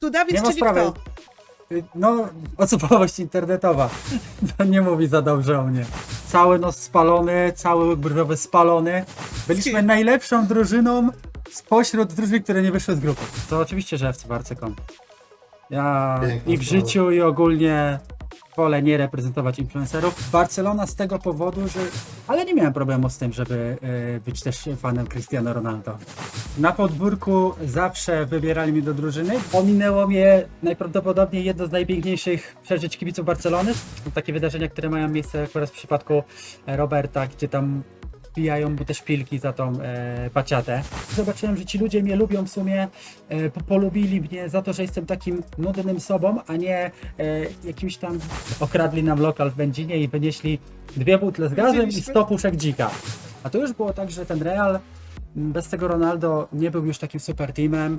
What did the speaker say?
Tu Dawid, Nie ma czyli sprawy. kto? Y, No, osobowość internetowa. To nie mówi za dobrze o mnie. Cały nos spalony, cały brzowy spalony. Byliśmy najlepszą drużyną spośród drużyn, które nie wyszły z grupy. To oczywiście, że FC Barce.com. Ja Piękna i w sprawa. życiu, i ogólnie wolę nie reprezentować influencerów. Barcelona z tego powodu, że... Ale nie miałem problemu z tym, żeby y, być też fanem Cristiano Ronaldo. Na podwórku zawsze wybierali mnie do drużyny. Ominęło mnie najprawdopodobniej jedno z najpiękniejszych przeżyć kibiców Barcelony. Takie wydarzenia, które mają miejsce akurat w przypadku e, Roberta, gdzie tam wbijają mu te szpilki za tą e, paciatę. Zobaczyłem, że ci ludzie mnie lubią w sumie, e, po, polubili mnie za to, że jestem takim nudnym sobą, a nie e, jakimś tam okradli nam lokal w Będzinie i wynieśli dwie butle z gazem i Widzieliśmy? 100 puszek dzika. A to już było tak, że ten Real m, bez tego Ronaldo nie był już takim super teamem.